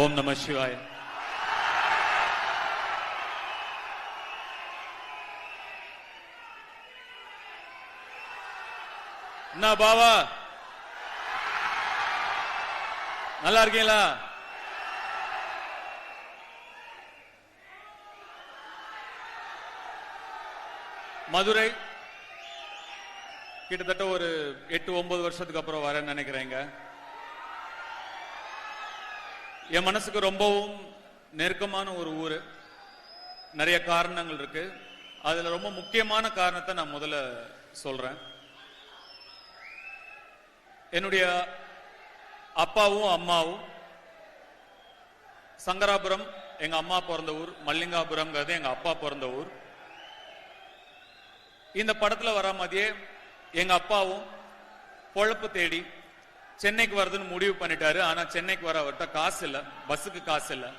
ஓம் நம சிவாய. என்ன பாவா. நல்லா இருக்கீங்களா? மதுரை கிட்டத்தட்ட ஒரு எட்டு ஒன்பது வருஷத்துக்கு அப்புறம் வரேன்னு நினைக்கிறேங்க. என் மனசுக்கு ரொம்பவும் நெருக்கமான ஒரு ஊர். நிறைய காரணங்கள் இருக்கு. அதுல ரொம்ப முக்கியமான காரணத்தை நான் முதல்ல சொல்றேன். என்னுடைய அப்பாவும் அம்மாவும் சங்கராபுரம் எங்க அம்மா பிறந்த ஊர் மல்லிகாபுரம்ங்கிறது எங்க அப்பா பிறந்த ஊர். இந்த படத்துல வர மாதிரியே எங்க அப்பாவும் பொழப்பு தேடி சென்னைக்கு வரதுன்னு முடிவு பண்ணிட்டாரு. ஆனா சென்னைக்கு வர அவர்கிட்ட காசு இல்ல. பஸ்ஸுக்கு காசு இல்ல.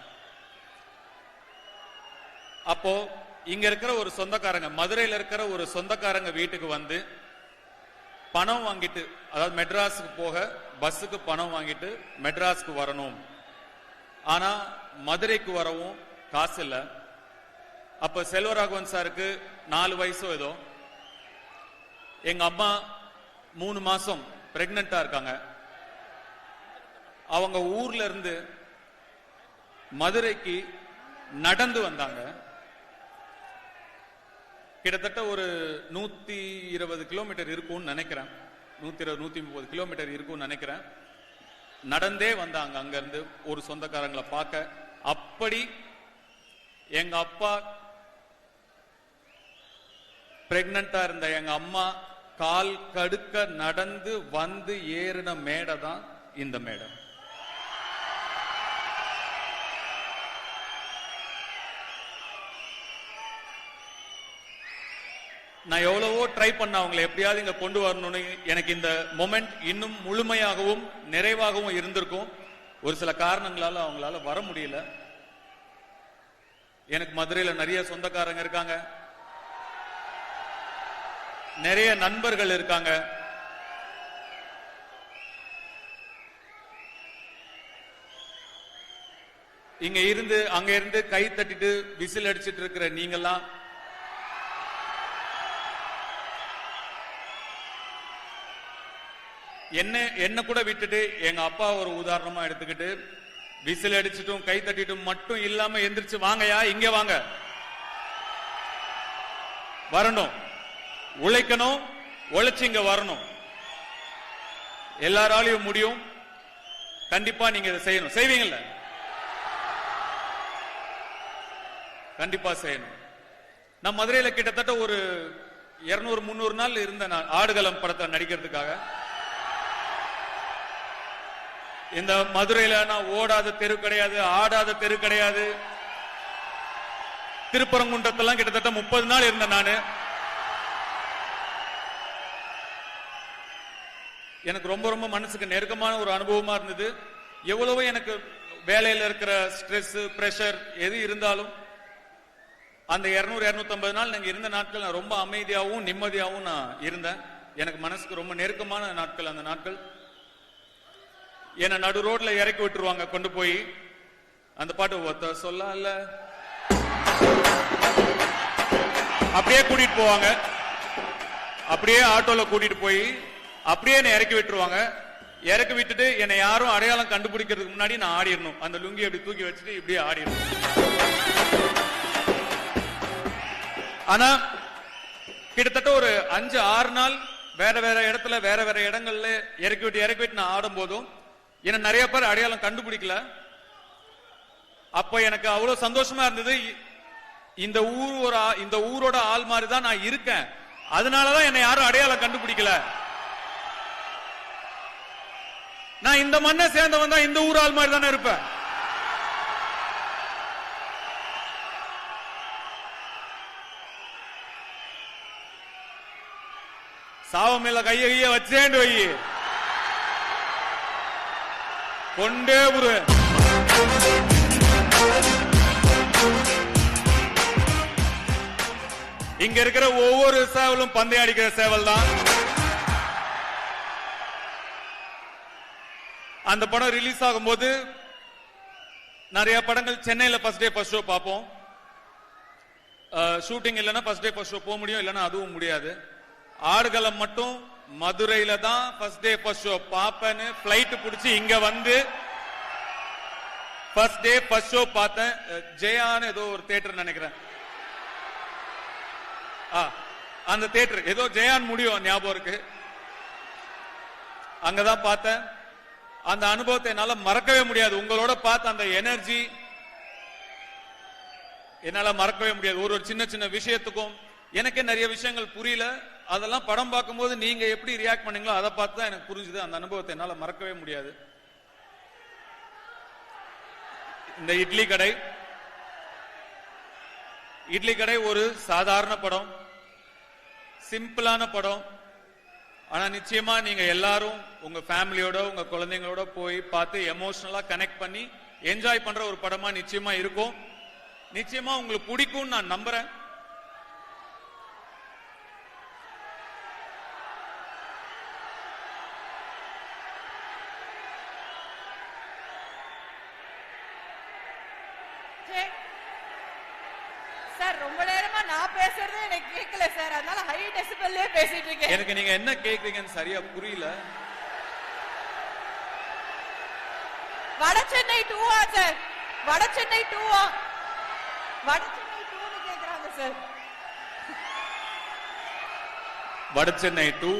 அப்போ இங்க இருக்கிற ஒரு சொந்தக்காரங்க மதுரையில இருக்கிற ஒரு சொந்தக்காரங்க வீட்டுக்கு வந்து பணம் வாங்கிட்டு அதாவது மெட்ராஸுக்கு போக பஸ்ஸுக்கு பணம் வாங்கிட்டு மெட்ராஸ்க்கு வரணும். ஆனா மதுரைக்கு வரவும் காசு இல்ல. அப்ப செல்வராகவன் சாருக்கு நாலு வயசோ ஏதோ. எங்க அம்மா மூணு மாசம் பிரெக்னண்டா இருக்காங்க. அவங்க ஊர்ல இருந்து மதுரைக்கு நடந்து வந்தாங்க. கிட்டத்தட்ட ஒரு நூத்தி இருபது கிலோமீட்டர் இருக்கும்னு நினைக்கிறேன். நூத்தி இருபது நூத்தி முப்பது கிலோமீட்டர் இருக்கும்னு நினைக்கிறேன். நடந்தே வந்தாங்க அங்க இருந்து ஒரு சொந்தக்காரங்களை பார்க்க. அப்படி எங்க அப்பா பிரெக்னண்டா இருந்த எங்க அம்மா கால் கடுக்க நடந்து வந்து ஏறின மேடை தான் இந்த மேடை. நான் எவ்வளவோ ட்ரை பண்ண அவங்களை எப்படியாவது இங்க கொண்டு வரணும்னு. எனக்கு இந்த மொமெண்ட் இன்னும் முழுமையாகவும் நிறைவாகவும் இருந்திருக்கும். ஒரு சில காரணங்களால அவங்களால வர முடியல. எனக்கு மதுரையில நிறைய சொந்தக்காரங்க இருக்காங்க. நிறைய நண்பர்கள் இருக்காங்க. இங்க இருந்து அங்க இருந்து கை தட்டிட்டு விசில் அடிச்சிட்டு இருக்கிற நீங்கெல்லாம் என்ன என்ன கூட விட்டுட்டு எங்க அப்பா ஒரு உதாரணமா எடுத்துக்கிட்டு விசில் அடிச்சிட்டும் கை தட்டிட்டும் மட்டும் இல்லாம எந்திரிச்சு வாங்கயா இங்க வாங்க. வரணும். உழைக்கணும் உழைச்சு இங்க வரணும். எல்லாராலையும் முடியும். கண்டிப்பா நீங்க இதை செய்யணும். செய்வீங்கல்ல? கண்டிப்பா செய்யணும். நான் மதுரையில கிட்டத்தட்ட ஒரு இருநூறு முந்நூறு நாள் இருந்த நான். ஆடுகளம் படத்தை நடிக்கிறதுக்காக. இந்த மதுரையில நான் ஓடாத தெரு கிடையாது ஆடாத தெரு கிடையாது. திருப்பரங்குன்றத்தெல்லாம் கிட்டத்தட்ட முப்பது நாள் இருந்தேன் நானு. எனக்கு ரொம்ப ரொம்ப மனசுக்கு நெருக்கமான ஒரு அனுபவமா இருந்தது. எவ்வளவோ எனக்கு வேலையில இருக்கிற ஸ்ட்ரெஸ் பிரஷர் எது இருந்தாலும் அந்த இருநூறு இருநூத்தம்பது நாள் நீங்க இருந்த நாட்கள் நான் ரொம்ப அமைதியாகவும் நிம்மதியாகவும் நான் இருந்தேன். எனக்கு மனசுக்கு ரொம்ப நெருக்கமான நாட்கள் அந்த நாட்கள். என்ன நடு ரோட்ல இறக்கி விட்டுருவாங்க கொண்டு போய். அந்த பாட்டு ஒத்த சொல்லல. அப்படியே கூட்டிட்டு போவாங்க. அப்படியே ஆட்டோல கூட்டிட்டு போய் அப்படியே என்ன இறக்கி விட்டுருவாங்க. இறக்கி விட்டுட்டு என்னை யாரும் அடையாளம் கண்டுபிடிக்கிறதுக்கு முன்னாடி நான் ஆடிடணும். அந்த லுங்கி அப்படி தூக்கி வச்சுட்டு இப்படியே ஆடிடணும். ஆனா கிட்டத்தட்ட ஒரு அஞ்சு ஆறு நாள் வேற வேற இடத்துல வேற வேற இடங்கள்ல இறக்கி விட்டு இறக்கி விட்டு நான் ஆடும் போதும் என்ன நிறைய பேர் அடையாளம் கண்டுபிடிக்கல. அப்ப எனக்கு அவ்வளவு சந்தோஷமா இருந்தது. இ- இந்த ஊர் ஒரு இந்த ஊரோட ஆள் மாதிரி தான் நான் இருக்கேன். அதனாலதான் என்னை யாரும் அடையாளம் கண்டுபிடிக்கல. நான் இந்த மண்ணை சேர்ந்தவன் தான் இந்த ஊர் ஆள் மாதிரி தானே இருப்பேன். சாவ மேல கைய கைய வச்சேண்டு வை. கொண்டே ஒரு இங்க இருக்கிற ஒவ்வொரு சேவலும் பந்தயம் அடிக்கிற சேவல் தான். அந்த படம் ரிலீஸ் ஆகும்போது நிறைய படங்கள் சென்னையில் ஃபர்ஸ்ட் டே ஃபர்ஸ்ட் ஷோ பார்ப்போம். ஷூட்டிங் இல்லைன்னா ஃபர்ஸ்ட் டே ஃபர்ஸ்ட் ஷோ போக முடியும் இல்லைன்னா அதுவும் முடியாது. ஆடுகளம் மட்டும் மதுரையில தான் ஃபர்ஸ்ட் டே ஃபர்ஸ்ட் ஷோ பாப்பேன்னு ஃப்ளைட் பிடிச்சி இங்க வந்து ஃபர்ஸ்ட் டே ஃபர்ஸ்ட் ஷோ பார்த்தேன். ஜெயான்னு ஏதோ ஒரு தியேட்டர் நினைக்கிறேன். ஆ, அந்த தியேட்டர் ஏதோ ஜெயான் முடியும் ஞாபகம் இருக்கு. அங்கதான் பார்த்தேன். அந்த அனுபவத்தை என்னால மறக்கவே முடியாது. உங்களோட பார்த்த அந்த எனர்ஜி என்னால மறக்கவே முடியாது. ஒரு ஒரு சின்ன சின்ன விஷயத்துக்கும் எனக்கே நிறைய விஷயங்கள் புரியல. அதெல்லாம் படம் பார்க்கும்போது நீங்க எப்படி ரியாக்ட் பண்ணீங்களோ அதை பார்த்து தான் எனக்கு புரிஞ்சுது. அந்த அனுபவத்தை என்னால் மறக்கவே முடியாது. இந்த இட்லி கடை இட்லி கடை ஒரு சாதாரண படம் சிம்பிளான படம். ஆனா நிச்சயமா நீங்க எல்லாரும் உங்க ஃபேமிலியோட உங்க குழந்தைங்களோட போய் பார்த்து எமோஷனலா கனெக்ட் பண்ணி என்ஜாய் பண்ற ஒரு படமா நிச்சயமா இருக்கும். நிச்சயமா உங்களுக்கு பிடிக்கும்னு நான் நம்புறேன். சார் ரொம்ப நேரமா நான் பேசுறது எனக்கு கேட்கல சார். அதனால ஹை டெசிபல்லே பேசிட்டு இருக்கேன். எனக்கு நீங்க என்ன கேக்குறீங்கன்னு சரியா புரியல. வட சென்னை டூவா சார். வட சென்னை டூவா வட சென்னை டூன்னு கேக்குறாங்க சார். வட சென்னை டூ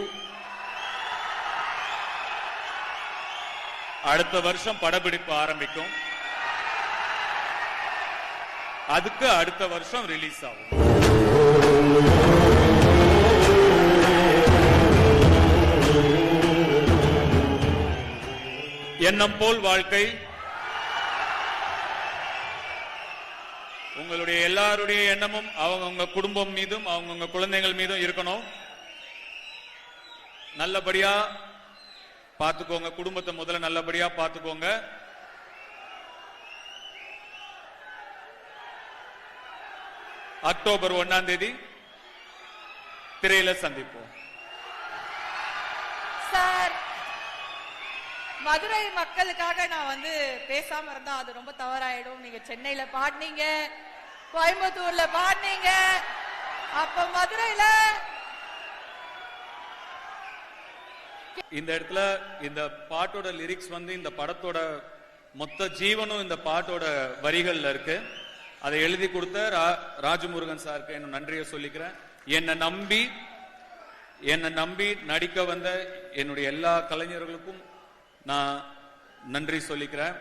அடுத்த வருஷம் படப்பிடிப்பு ஆரம்பிக்கும். அதுக்கு அடுத்த வருஷம் ரிலீஸ் ஆகும். எண்ணம் போல் வாழ்க்கை. உங்களுடைய எல்லாருடைய எண்ணமும் அவங்கவுங்க குடும்பம் மீதும் அவங்கவுங்க குழந்தைகள் மீதும் இருக்கணும். நல்லபடியா பார்த்துக்கோங்க. குடும்பத்தை முதல்ல நல்லபடியா பார்த்துக்கோங்க. அக்டோபர் ஒன்னாம் தேதி திரையில சந்திப்போம். சார் மதுரை மக்களுக்காக நான் வந்து பேசாம இருந்தா அது ரொம்ப தவறாயிடும். நீங்க சென்னையில பாடினீங்க கோயம்புத்தூர்ல பாடினீங்க. அப்ப மதுரையில இந்த இடத்துல இந்த பாட்டோட லிரிக்ஸ் வந்து இந்த படத்தோட மொத்த ஜீவனும் இந்த பாட்டோட வரிகள்ல இருக்கு. அதை எழுதி கொடுத்த ரா- ராஜமுருகன் சாருக்கு என்ன நன்றியை சொல்லிக்கிறேன். என்னை நம்பி என்னை நம்பி நடிக்க வந்த என்னுடைய எல்லா கலைஞர்களுக்கும் நான் நன்றி சொல்லிக்கிறேன்.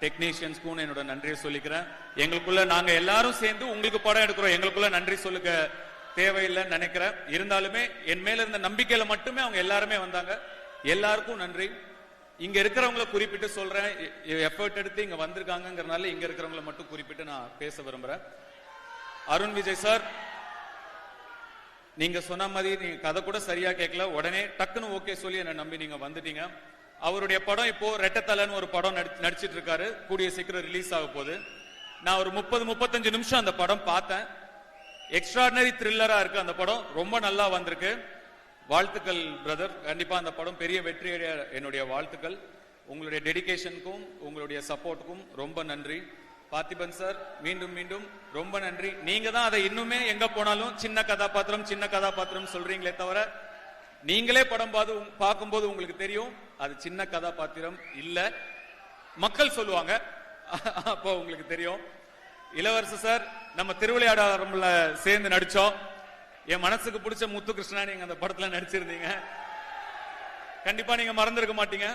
டெக்னீஷியன்ஸ்க்கும் என்னோட நன்றியை சொல்லிக்கிறேன். எங்களுக்குள்ள நாங்க எல்லாரும் சேர்ந்து உங்களுக்கு படம் எடுக்கிறோம். எங்களுக்குள்ள நன்றி சொல்லுக்க தேவையில்லைன்னு நினைக்கிறேன். இருந்தாலுமே என் மேல இருந்த நம்பிக்கையில மட்டுமே அவங்க எல்லாருமே வந்தாங்க. எல்லாருக்கும் நன்றி. இங்க இருக்கிறவங்கள குறிப்பிட்டு சொல்றேன். எஃபர்ட் எடுத்து இங்க வந்திருக்காங்கிறனால இங்க இருக்கிறவங்கள மட்டும் குறிப்பிட்டு நான் பேச விரும்புறேன். அருண் விஜய் சார் நீங்க சொன்ன மாதிரி நீங்க கதை கூட சரியா கேட்கல. உடனே டக்குன்னு ஓகே சொல்லி என்ன நம்பி நீங்க வந்துட்டீங்க. அவருடைய படம் இப்போ ரெட்டத்தலைன்னு ஒரு படம் நடி- நடிச்சிட்டு இருக்காரு. கூடிய சீக்கிரம் ரிலீஸ் ஆக போகுது. நான் ஒரு முப்பது முப்பத்தஞ்சு நிமிஷம் அந்த படம் பார்த்தேன். எக்ஸ்ட்ராடினரி த்ரில்லரா இருக்கு அந்த படம். ரொம்ப நல்லா வந்திருக்கு. வாழ்த்துக்கள் பிரதர் கண்டிப்பா அந்த படம் பெரிய வெற்றி என்னுடைய வாழ்த்துக்கள். உங்களுடைய டெடிகேஷனுக்கும் உங்களுடைய சப்போர்ட்டுக்கும் ரொம்ப நன்றி. பார்த்திபன் சார் மீண்டும் மீண்டும் ரொம்ப நன்றி. நீங்க தான் அதை இன்னுமே எங்க போனாலும் சின்ன கதாபாத்திரம் சின்ன கதாபாத்திரம் சொல்றீங்களே தவிர நீங்களே படம் பார்த்து பார்க்கும்போது உங்களுக்கு தெரியும் அது சின்ன கதாபாத்திரம் இல்ல. மக்கள் சொல்லுவாங்க. அப்போ உங்களுக்கு தெரியும். இளவரசு சார் நம்ம திருவிளையாடல சேர்ந்து நடிச்சோம். என் மனசுக்கு பிடிச்ச முத்து கிருஷ்ணா நீங்க அந்த படத்துல நடிச்சிருந்தீங்க. கண்டிப்பா நீங்க மறந்துருக்க மாட்டீங்க.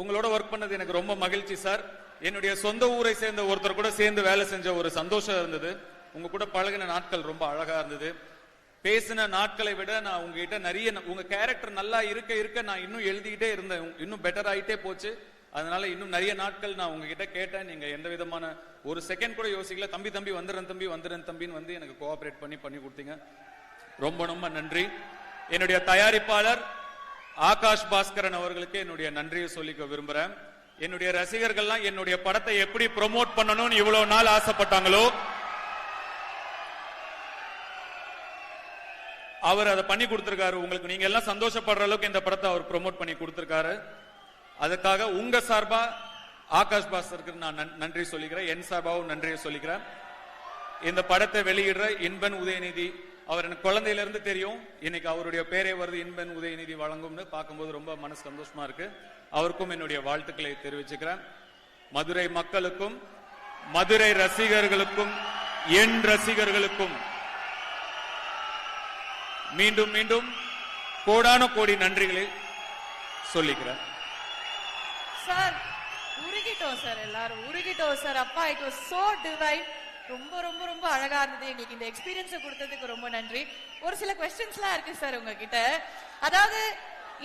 உங்களோட ஒர்க் பண்ணது எனக்கு ரொம்ப மகிழ்ச்சி சார் என்னுடைய சொந்த ஊரை சேர்ந்த ஒருத்தர் கூட சேர்ந்து வேலை செஞ்ச ஒரு சந்தோஷம் இருந்தது. உங்க கூட பழகின நாட்கள் ரொம்ப அழகா இருந்தது. பேசின நாட்களை விட நான் உங்ககிட்ட நிறைய உங்க கேரக்டர் நல்லா இருக்க இருக்க நான் இன்னும் எழுதிக்கிட்டே இருந்தேன். இன்னும் பெட்டர் ஆயிட்டே போச்சு. அதனால இன்னும் நிறைய நாட்கள் நான் உங்ககிட்ட கேட்டேன். நீங்க எந்த விதமான ஒரு செகண்ட் கூட யோசிக்கல. தம்பி தம்பி வந்துடுறேன் தம்பி வந்துடுறேன் தம்பின்னு வந்து எனக்கு கோஆபரேட் பண்ணி பண்ணி கொடுத்தீங்க. ரொம்ப ரொம்ப நன்றி. என்னுடைய தயாரிப்பாளர் ஆகாஷ் பாஸ்கரன் அவர்களுக்கு என்னுடைய நன்றியை சொல்லிக்க விரும்புறேன். என்னுடைய ரசிகர்கள்லாம் என்னுடைய படத்தை எப்படி ப்ரொமோட் பண்ணணும்னு இவ்வளவு நாள் ஆசைப்பட்டாங்களோ அவர் அதை பண்ணி கொடுத்திருக்காரு. உங்களுக்கு நீங்க எல்லாம் சந்தோஷப்படுற அளவுக்கு இந்த படத்தை அவர் ப்ரோமோட் பண்ணி கொடுத்திருக்காரு. அதுக்காக உங்க சார்பா ஆகாஷ் பாஸ்கருக்கு நான் நன்- நன்றி சொல்லிக்கிறேன். என் சார்பாவும் நன்றியை சொல்லிக்கிறேன். இந்த படத்தை வெளியிடுற இன்பன் உதயநிதி அவர் எனக்கு குழந்தையில இருந்து தெரியும். இன்னைக்கு அவருடைய பேரே வருது இன்பன் உதயநிதி வழங்கும்னு பார்க்கும்போது ரொம்ப மனசு சந்தோஷமா இருக்கு. அவருக்கும் என்னுடைய வாழ்த்துக்களை தெரிவிச்சுக்கிறேன். மதுரை மக்களுக்கும் மதுரை ரசிகர்களுக்கும் என் ரசிகர்களுக்கும் மீண்டும் மீண்டும் கோடான கோடி நன்றிகளை சொல்லிக்கிறேன். சார். உருகிட்டோம் சார் எல்லாரும். உருகிட்டோம் சார். அப்பா இட் வாஸ் சோ டிவைன் ரொம்ப ரொம்ப ரொம்ப அழகா இருந்தது. எங்களுக்கு இந்த எக்ஸ்பீரியன்ஸை கொடுத்ததுக்கு ரொம்ப நன்றி. ஒரு சில கொஸ்டின்ஸ்லாம் இருக்கு சார் உங்ககிட்ட. அதாவது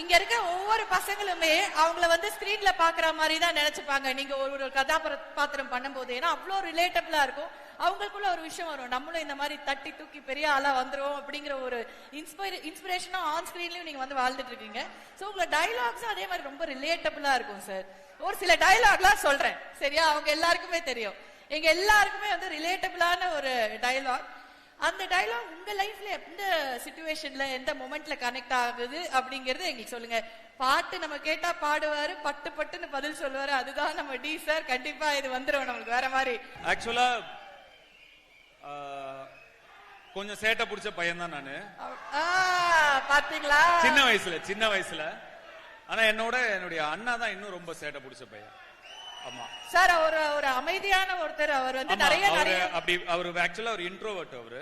இங்க இருக்க ஒவ்வொரு பசங்களுமே அவங்கள வந்து ஸ்கிரீன்ல பாக்குற மாதிரி தான் நினைச்சுப்பாங்க. நீங்க ஒரு ஒரு கதாபாத்திரம் பண்ணும்போது. ஏன்னா அவ்வளோ ரிலேட்டபிளா இருக்கும். அவங்களுக்குள்ள ஒரு விஷயம் வரும். நம்மளும் இந்த மாதிரி தட்டி தூக்கி பெரிய ஆளா வந்துரும் அப்படிங்கிற ஒரு இன்ஸ்பைர் இன்ஸ்பிரேஷனா ஆன் ஸ்கிரீன்லயும் நீங்க வந்து வாழ்ந்துட்டு இருக்கீங்க. சோ உங்க டைலாக்ஸும் அதே மாதிரி ரொம்ப ரிலேட்டபிளா இருக்கும் சார் ஒரு சில டைலாக்லாம் சொல்றேன். சரியா? அவங்க எல்லாருக்குமே தெரியும். எங்க எல்லாருக்குமே வந்து ரிலேட்டபிளான ஒரு டைலாக் அந்த டைலாக் உங்க லைஃப்ல எந்த சுச்சுவேஷன்ல எந்த மொமெண்ட்ல கனெக்ட் ஆகுது அப்படிங்கறது எங்களுக்கு சொல்லுங்க. பாட்டு நம்ம கேட்டா பாடுவாரு பட்டு பட்டுன்னு பதில் சொல்லுவாரு. அதுதான் நம்ம டி சார் கண்டிப்பா இது வந்துடும் நம்மளுக்கு வேற மாதிரி. ஆக்சுவலா கொஞ்சம் சேட்டை பிடிச்ச பையன் தான் நானு பாத்தீங்களா? சின்ன வயசுல சின்ன வயசுல. ஆனா என்னோட என்னுடைய அண்ணா தான் இன்னும் ரொம்ப சேட்டை பிடிச்ச பையன். ஆமா. சார் அவர் ஒரு அமைதியான ஒருத்தர். அவர் வந்து ஆமா, நிறைய அவரு நிறைய அப்படி அவரு ஆக்சுவலா ஒரு இன்ட்ரோவர்ட் அவரு.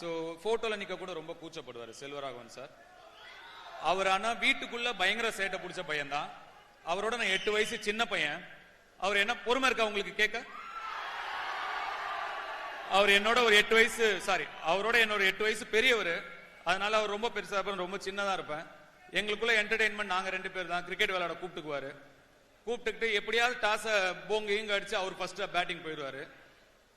சோ போட்டோல நிக்க கூட ரொம்ப கூச்சப்படுவாரு செல்வராகவன் சார். அவர் ஆனா வீட்டுக்குள்ள பயங்கர சேட்டை பிடிச்ச பையன் தான் அவரோட நான் எட்டு வயசு சின்ன பையன். அவர் என்ன பொறுமை இருக்கா உங்களுக்கு கேட்க அவர் என்னோட ஒரு எட்டு வயசு சாரி அவரோட என்னோட எட்டு வயசு பெரியவர். அதனால அவர் ரொம்ப பெருசாக இருப்பேன் ரொம்ப சின்னதாக இருப்பேன். எங்களுக்குள்ள என்டர்டைன்மெண்ட் நாங்கள் ரெண்டு பேர் தான். கிரிக்கெட் விளையாட கூப்பிட்டுக்குவாரு. கூப்பிட்டுக்கிட்டு எப்படியாவது டாஸை போங்க இங்க அடிச்சு அவர் ஃபர்ஸ்ட்டாக பேட்டிங் போயிடுவாரு.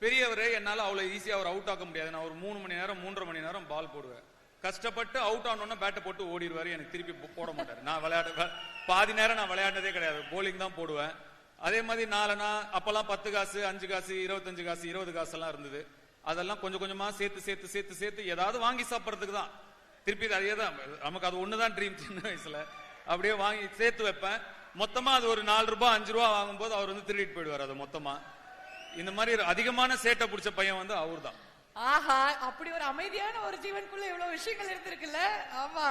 பெரியவர் என்னால் அவ்வளோ ஈஸியாக அவர் அவுட் ஆக்க முடியாது. நான் ஒரு மூணு மணி நேரம் மூன்றரை மணி நேரம் பால் போடுவேன். கஷ்டப்பட்டு அவுட் ஆனோன்னா பேட்டை போட்டு ஓடிடுவாரு. எனக்கு திருப்பி போட மாட்டார். நான் விளையாட பாதி நேரம் நான் விளையாடினதே கிடையாது. போலிங் தான் போடுவேன். அதே மாதிரி நாலனா அப்பெல்லாம் பத்து காசு அஞ்சு காசு இருபத்தஞ்சு காசு இருபது காசு எல்லாம் இருந்தது. அதெல்லாம் கொஞ்சம் கொஞ்சமா சேர்த்து சேர்த்து சேர்த்து சேர்த்து ஏதாவது வாங்கி சாப்பிட்றதுக்கு தான். திருப்பி அதே தான். நமக்கு அது ஒண்ணுதான் ட்ரீம் சின்ன வயசுல. அப்படியே வாங்கி சேர்த்து வைப்பேன். மொத்தமா அது ஒரு நாலு ரூபாய் அஞ்சு ரூபாய் வாங்கும்போது அவர் வந்து திருடிட்டு போயிடுவார் அது மொத்தமா. இந்த மாதிரி ஒரு அதிகமான சேட்டை பிடிச்ச பையன் வந்து அவர் தான் ஆஹா அப்படி ஒரு அமைதியான ஒரு ஜீவனுக்குள்ள இவ்வளவு விஷயங்கள் இருந்திருக்குல்ல? ஆமா.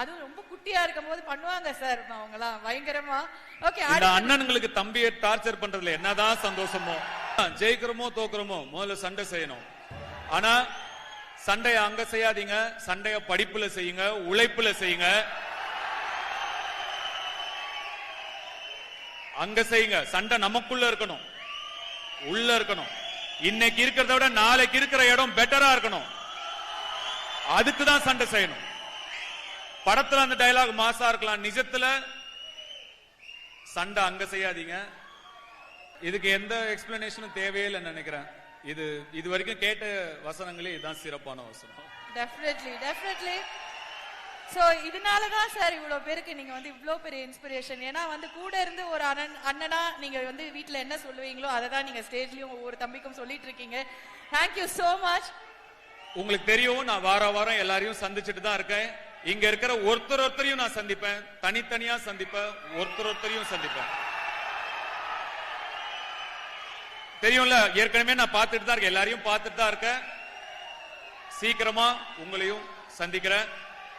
அதுவும் ரொம்ப குட்டியா இருக்கும் போது பண்ணுவாங்க சார் அவங்கலாம் பயங்கரமா. ஓகே அண்ணனுங்களுக்கு தம்பியை டார்ச்சர் பண்றதுல என்னதான் சந்தோஷமோ. ஜெயிக்கிறோமோ தோக்குறோமோ முதல்ல சண்டை செய்யணும். ஆனா சண்டைய அங்க செய்யாதீங்க சண்டைய படிப்புல செய்யுங்க உழைப்புல செய்யுங்க. அங்க செய்யுங்க. சண்டை நமக்குள்ள இருக்கணும். உள்ள இருக்கணும். இன்னைக்கு இருக்கிறத விட நாளைக்கு இருக்கிற இடம் பெட்டரா இருக்கணும். அதுக்கு தான் சண்டை செய்யணும். படத்துல அந்த டயலாக் மாசா இருக்கலாம். நிஜத்துல சண்டை அங்க செய்யாதீங்க. இதுக்கு எந்த எக்ஸ்பிளனேஷனும் தேவையில்லைன்னு நினைக்கிறேன். இது இது வரைக்கும் கேட்ட வசனங்களே இதுதான் சிறப்பான வசனம். டெஃபினெட்லி டெஃபினெட்லி சோ இதனால தான் சார் இவ்வளவு பேருக்கு நீங்க வந்து இவ்ளோ பெரிய இன்ஸ்பிரேஷன் ஏன்னா வந்து கூட இருந்து ஒரு அண்ணன் அண்ணனா நீங்க வந்து வீட்ல என்ன சொல்லுவீங்களோ அதை தான் நீங்க ஸ்டேஜ்லயும் ஒவ்வொரு தம்பிக்கும் சொல்லிட்டு இருக்கீங்க. தேங்க்யூ so மச் உங்களுக்கு தெரியும் நான் வார வாரம் எல்லாரையும் சந்திச்சுட்டு தான் இருக்கேன். இங்க இருக்கிற ஒருத்தர் ஒருத்தரையும் நான் சந்திப்பேன். தனித்தனியா சந்திப்பேன். ஒருத்தர் ஒருத்தரையும் சந்திப்பேன். தெரியும்ல? ஏற்கனவே நான் பார்த்துட்டு தான் இருக்கேன். எல்லாரையும் பார்த்துட்டு தான் இருக்கேன். சீக்கிரமா உங்களையும் சந்திக்கிறேன்.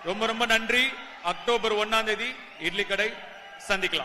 ரொம்ப ரொம்ப நன்றி. அக்டோபர் ஒன்னாம் தேதி இட்லி கடை சந்திக்கலாம்.